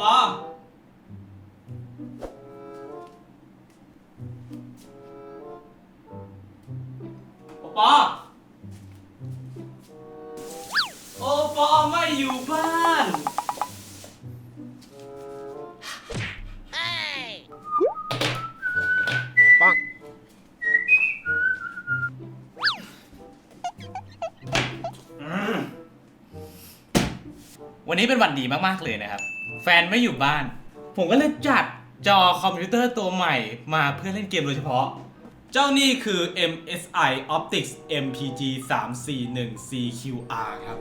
ปอโอปอโอปอไม่อยู่บ้าน วันนี้เป็นวันดีมาก ๆ เลยนะครับ แฟนไม่อยู่บ้าน ผมก็เลยจัดจอคอมพิวเตอร์ตัวใหม่มาเพื่อเล่นเกมโดยเฉพาะ เจ้านี่คือ MSI Optics MPG 341 CQR ครับ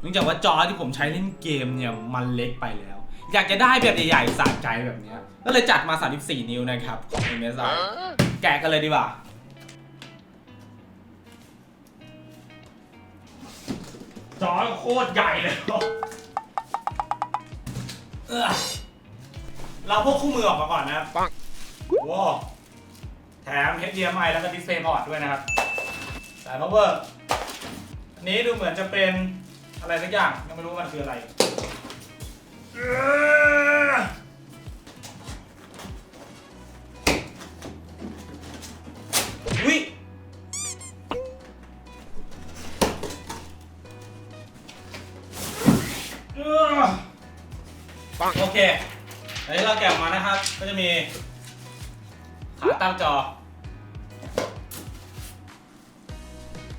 เนื่องจากว่าจอที่ผมใช้เล่นเกมเนี่ยมันเล็กไปแล้ว อยากจะได้แบบใหญ่ๆสะใจแบบเนี้ยก็เลยจัดมา 34 นิ้วนะครับ ของ MSI แกะกันเลยดีกว่าจอโคตรใหญ่เลย เออเราพวกคู่มือออกมาก่อนนะครับปังว้าวแถม HDMI แล้วก็ Display Port ด้วยนะครับ สาย power อันนี้ดูเหมือนจะเป็นอะไรสักอย่าง ยังไม่รู้มันคืออะไร โอเคอันนี้เราแกะออกมานะครับ ก็จะมีขาตั้งจอ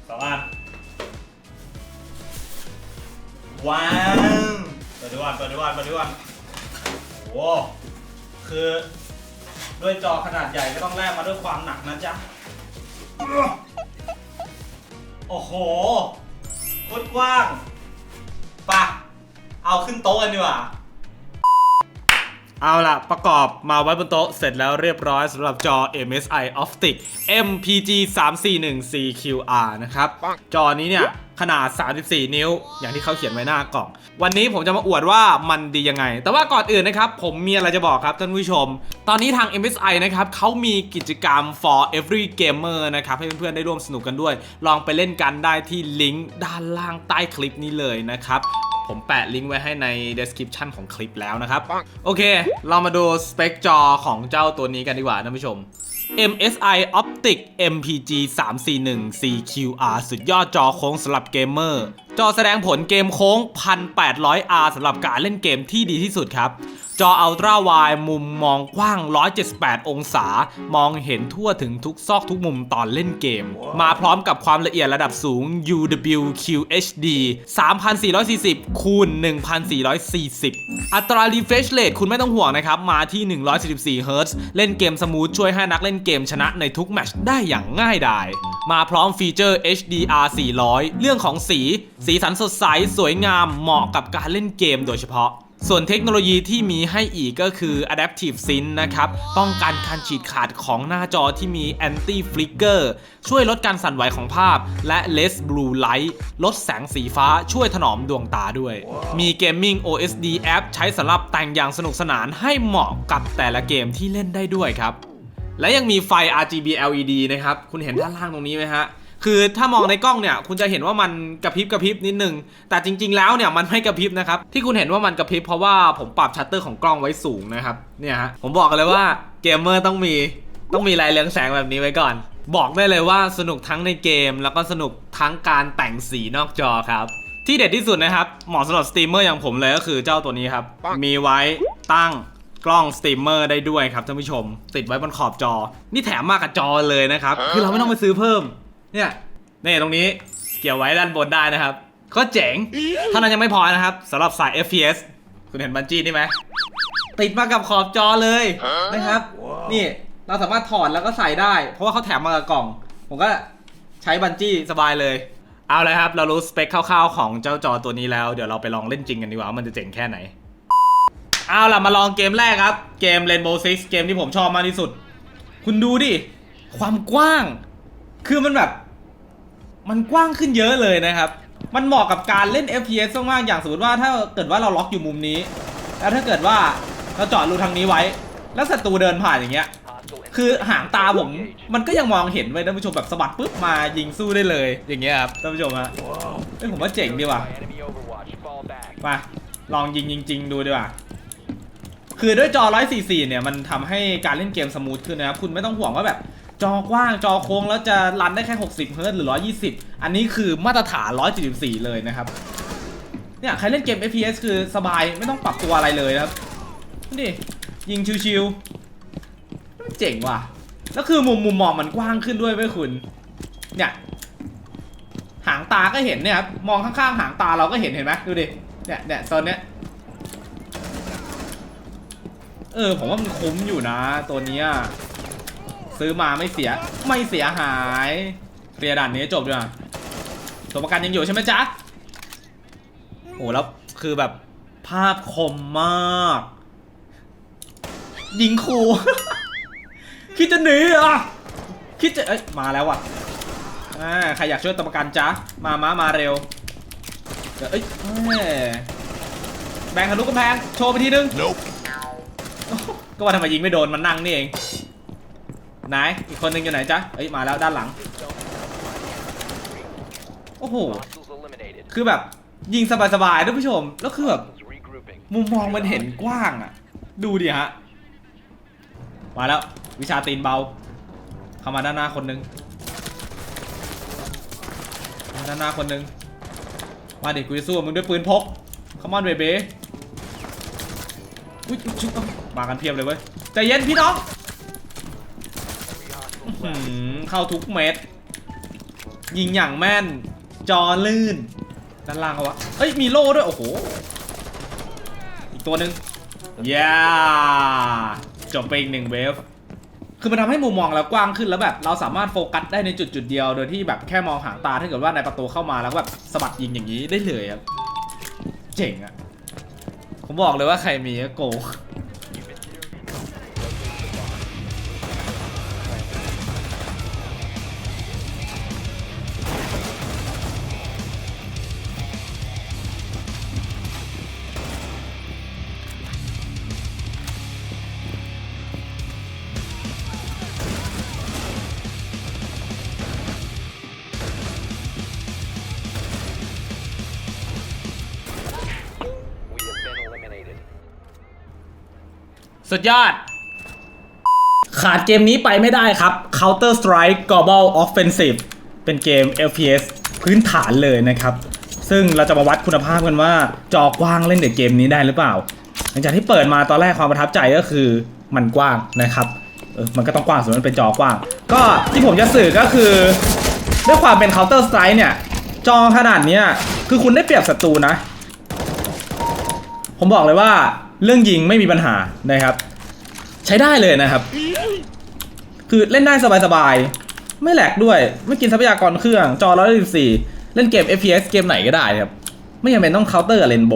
สองอันว้าวเปิดดูก่อนเปิดดูก่อนเปิดดูก่อนโอ้โหคือด้วยจอขนาดใหญ่ก็ต้องแลกมาด้วยความหนักนะจ๊ะ โอ้โหโคตรกว้างปะเอาขึ้นโต๊ะกันดีกว่า เอาล่ะ ประกอบมาไว้บนโต๊ะ เสร็จแล้วเรียบร้อยสำหรับจอ MSI Optic MPG 341 CQR นะครับ จอนี้เนี่ยขนาด 34 นิ้ว อย่างที่เขาเขียนไว้หน้ากล่อง วันนี้ผมจะมาอวดว่ามันดียังไง แต่ว่าก่อนอื่นนะครับ ผมมีอะไรจะบอกครับท่านผู้ชม ตอนนี้ทาง MSI นะครับเขามีกิจกรรม for every gamer นะครับ ให้เพื่อนๆ ได้ร่วมสนุกกันด้วย ลองไปเล่นกันได้ที่ลิงก์ด้านล่างใต้คลิปนี้เลยนะครับ ผมแปะลิงก์ไว้ให้ใน description ของคลิปแล้วนะครับ โอเค เรามาดูสเปคจอของเจ้าตัวนี้กันดีกว่าท่านผู้ชม MSI Optic MPG 341 CQR สุดยอดจอโค้งสำหรับเกมเมอร์ จอแสดงผลเกมโค้ง 1800R สำหรับการเล่นเกมที่ดีที่สุดครับ จอ Ultra Wide มุมมองกว้าง 178 องศา มองเห็นทั่วถึงทุกซอกทุกมุมตอนเล่นเกม มาพร้อมกับความละเอียดระดับสูง UWQHD 3440คูณ1440 อัตรา refresh rate คุณไม่ต้องห่วงนะครับ มาที่ 144 Hz เล่นเกมสมูทช่วยให้นักเล่นเกมชนะในทุกแมตช์ได้อย่างง่ายดาย มาพร้อมฟีเจอร์ HDR 400 เรื่องของสี สีสันสดใส สวยงาม เหมาะกับการเล่นเกมโดยเฉพาะ ส่วนเทคโนโลยีที่มีให้อีกก็คือ Adaptive Sync นะครับ ป้องกันการฉีดขาดของหน้าจอที่มี Anti Flicker ช่วยลดการสั่นไหวของภาพ และ Less Blue Light ลดแสงสีฟ้าช่วยถนอมดวงตาด้วย มี Gaming OSD App ใช้สำหรับแต่งอย่างสนุกสนานให้เหมาะกับแต่ละเกมที่เล่นได้ด้วยครับ และยังมีไฟ RGB LED นะครับ คุณเห็นด้านล่างตรงนี้ไหมฮะ คือถ้ามองในกล้องเนี่ย คุณจะเห็นว่ามันกระพริบกระพริบนิดนึง แต่จริง ๆ แล้วเนี่ยมันไม่กระพริบนะครับ ที่คุณเห็นว่ามันกระพริบเพราะว่าผมปรับชัตเตอร์ของกล้องไว้สูงนะครับ เนี่ยฮะ ผมบอกกันเลยว่าเกมเมอร์ต้องมีต้องมีลายเรืองแสงแบบนี้ไว้ก่อน บอกได้เลยว่าสนุกทั้งในเกม แล้วก็สนุกทั้งการแต่งสีนอกจอครับที่เด็ดที่สุดนะครับเหมาะสำหรับสตรีมเมอร์อย่างผมเลยก็คือเจ้าตัวนี้ครับมีไว้ตั้ง กล้องสตรีมเมอร์ได้ด้วยครับท่านผู้ชม ติดไว้บนขอบจอ นี่แถมมากับจอเลยนะครับ คือเราไม่ต้องไปซื้อเพิ่ม เนี่ยนี่ตรงนี้เกี่ยวไว้ด้านบนได้นะครับ ก็เจ๋งเท่านั้นยังไม่พอนะครับสำหรับสาย FPS คุณเห็นบันจี้นี่ไหมติดมากับขอบจอเลยนะครับ นี่เราสามารถถอดแล้วก็ใส่ได้ เพราะว่าเขาแถมมากับกล่อง ผมก็ใช้บันจี้สบายเลยเอาเลยครับ เรารู้สเปคคร่าวๆของเจ้าจอตัวนี้แล้ว เดี๋ยวเราไปลองเล่นจริงกันดีกว่าว่ามันจะเจ๋งแค่ไหน เอาล่ะมาลองเกมแรกครับ เกม Rainbow Six เกมที่ผมชอบมากที่สุด คุณดูดิ ความกว้าง คือมันแบบ มันกว้างขึ้นเยอะเลยนะครับ มันเหมาะกับการเล่น FPS มากๆอย่างสมมติว่าถ้าเกิดว่าเราล็อกอยู่มุมนี้ แล้วถ้าเกิดว่าเราจาะรูทางนี้ไว้ แล้วศัตรูเดินผ่านอย่างเงี้ย คือหางตาผม มันก็ยังมองเห็นไว้ท่านผู้ชมแบบสะบัดปุ๊บมายิงสู้ได้เลย อย่างเงี้ยครับท่านผู้ชมฮะเฮ้ยผมว่าเจ๋งดีว่ะมาลองยิงจริง ๆ ดูดีกว่า คือด้วยจอ 144 เนี่ยมันทำให้การเล่นเกมสมูทขึ้นนะครับ คุณไม่ต้องห่วงว่าแบบ จอกว้างจอโค้งแล้วจะรันได้แค่ 60 เฮิร์ตหรือ 120 อันนี้คือมาตรฐาน 174 เลยนะครับ เนี่ยใครเล่นเกม FPS คือสบายไม่ต้องปรับตัวอะไรเลยนะครับนี่ยิงชิวๆเจ๋งว่ะ แล้วคือมุมมุมมองมันกว้างขึ้นด้วยเว้ยคุณ เนี่ยหางตาก็เห็นเนี่ยครับมองข้างๆ หางตาเราก็เห็นเห็นไหมดูดิเนี่ยเนี่ยโซนเนี้ย เออ ผมว่ามันคุ้มอยู่นะ ตัวเนี้ยซื้อมาไม่เสียไม่เสียหายเคลียร์ด่านนี้จบด้วยนะตัวประกันยังอยู่ใช่ไหมจ๊ะโอ้แล้วคือแบบภาพคมมาก ยิงคูคิดจะหนีเหรอะคิดจะเอ้ยมาแล้วว่ะอ่าใครอยากช่วยตัวประกันจ๊ะมามามาเร็วเดี๋ยวเอ้ยแม่แบงทะลุกำแพงโชว์ไปทีนึง Nope. ก็ว่าทำไมยิงไม่โดนมันนั่งนี่เองไหนอีกคนนึงอยู่ไหนจ๊ะเอ้ยมาแล้วด้านหลัง โอ้โห คือแบบยิงสบายๆท่านผู้ชม แล้วคือแบบมุมมองมันเห็นกว้างอะ ดูดิฮะ มาแล้ววิชาตีนเบา เข้ามาด้านหน้าคนนึงมาด้านหน้าคนนึง มาเดิกูจะสู้มึงด้วยปืนพก เข้ามอนเบเบ้อุ้ยชุบ มากันเพียบเลยเว้ยใจเย็นพี่น้องเข้าทุกเม็ด ยิงอย่างแม่น จอลื่น ด้านล่างเขาวะเอ้ย มีโล่ด้วย โอ้โห อีกตัวหนึ่งย่าจบไปอีกหนึ่งเวฟ คือมันทำให้มุมมองเรากว้างขึ้นแล้วแบบ เราสามารถโฟกัสได้ในจุดจุดๆเดียว โดยที่แบบแค่มองหางตาถ้าเกิดว่าในประตูเข้ามาแล้วแบบสะบัดยิงอย่างนี้ได้เลยครับ เจ๋งอะผมบอกเลยว่าใครมีก็โกง สุดยอด ขาดเกมนี้ไปไม่ได้ครับ Counter Strike Global Offensive เป็นเกม FPS พื้นฐานเลยนะครับ ซึ่งเราจะมาวัดคุณภาพกันว่า จอกว้างเล่นเด็กเกมนี้ได้หรือเปล่า หลังจากที่เปิดมาตอนแรกความประทับใจก็คือมันกว้างนะครับเออมันก็ต้องกว้างส่วนมันเป็นจอกว้าง ก็ที่ผมจะสื่อก็คือ ด้วยความเป็น Counter Strike เนี่ย จอขนาดนี้คือคุณได้เปรียบศัตรูนะ ผมบอกเลยว่าเรื่องยิงไม่มีปัญหานะครับ ใช้ได้เลยนะครับ คือเล่นได้สบายๆ ไม่แหลกด้วย ไม่กินทรัพยากรเครื่อง จอร้อยสิบสี่เล่นเกม FPS เกมไหนก็ได้ครับ ไม่จำเป็นต้องเคาน์เตอร์กับเรนโบ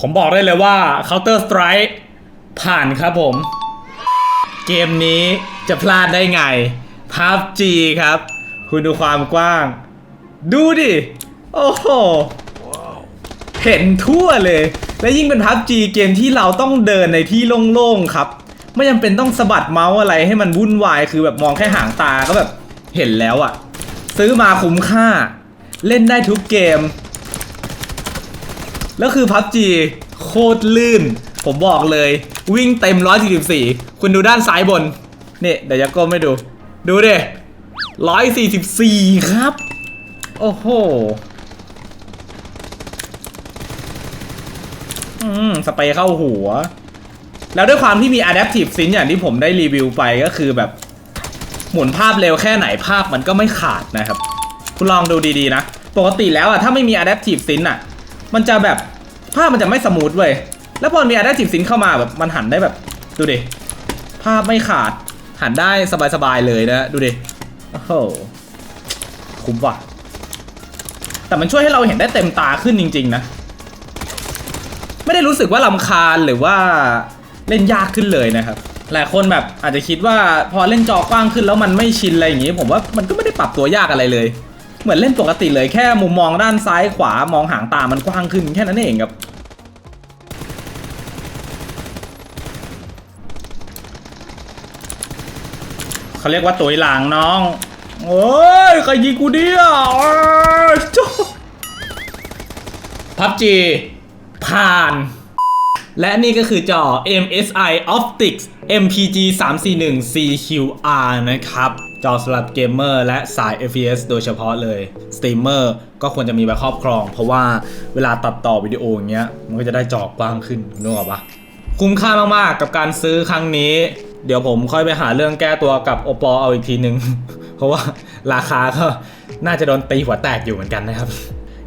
ผมบอกได้เลยว่า Counter Strike ผ่านครับผม เกมนี้จะพลาดได้ไง PUBG ครับ คุณดูความกว้าง ดูดิ โอ้โห เห็นทั่วเลย และยิ่งเป็น PUBG เกมที่เราต้องเดินในที่โล่งๆครับไม่จำเป็นต้องสะบัดเมาส์อะไรให้มันวุ่นวาย คือแบบมองแค่หางตาก็แบบเห็นแล้วอะซื้อมาคุ้มค่า เล่นได้ทุกเกม แล้วคือ PUBG โคตรลื่น ผมบอกเลย วิ่งเต็ม 144 คุณดูด้านซ้ายบน นี่เดี๋ยวจะก้มให้ดู ดูดิ144 ครับ โอ้โหอืมสเปรย์เข้าหัว แล้วด้วยความที่มี Adaptive Sync อย่างที่ผมได้รีวิวไปก็คือแบบ หมุนภาพเร็วแค่ไหนภาพมันก็ไม่ขาดนะครับ คุณลองดูดีๆนะ ปกติแล้วอะถ้าไม่มี Adaptive Sync อะ มันจะแบบภาพมันจะไม่สมูทเว้ยแล้วพอมี Adaptive Sync เข้ามาแบบมันหันได้แบบ ดูดิภาพไม่ขาดหันได้สบายๆเลยนะดูดิโอ้โหคุ้มว่ะ แต่มันช่วยให้เราเห็นได้เต็มตาขึ้นจริง ๆ นะ ไม่ได้รู้สึกว่าลำคาญหรือว่าเล่นยากขึ้นเลยนะครับ หลายคนแบบอาจจะคิดว่าพอเล่นจอกว้างขึ้นแล้วมันไม่ชินอะไรอย่างงี้ ผมว่ามันก็ไม่ได้ปรับตัวยากอะไรเลย เหมือนเล่นปกติเลยแค่มุมมองด้านซ้ายขวามองหางตามันกว้างขึ้นแค่นั้นเองครับเขาเรียกว่าตัวหลังน้องโอ้ยใครยิงกูเนี่ยโอ้ยโจ้พับจีผ่าน และนี่ก็คือจอ MSI Optics MPG 341 CQR นะครับ จอสำหรับเกมเมอร์และสาย FPS โดยเฉพาะเลย สตรีมเมอร์ก็ควรจะมีไว้ครอบครอง เพราะว่าเวลาตัดต่อวิดีโออย่างเงี้ย มันก็จะได้จอกว้างขึ้นนึกออกปะคุ้มค่ามากๆ กับการซื้อครั้งนี้ เดี๋ยวผมค่อยไปหาเรื่องแก้ตัวกับโอปอเอาอีกทีหนึ่ง เพราะว่าราคาก็น่าจะโดนตีหัวแตกอยู่เหมือนกันนะครับ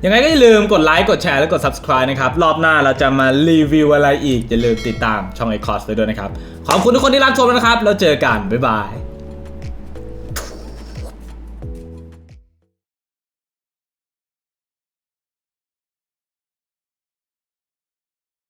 ยังไงก็อย่าลืมกดไลค์กดแชร์และกด subscribe นะครับ รอบหน้าเราจะมารีวิวอะไรอีก อย่าลืมติดตามช่อง a c o s ด้วยนะครับ ขอบคุณทุกคนที่รับชมนะครับ แล้วเจอกัน บ๊ายบาย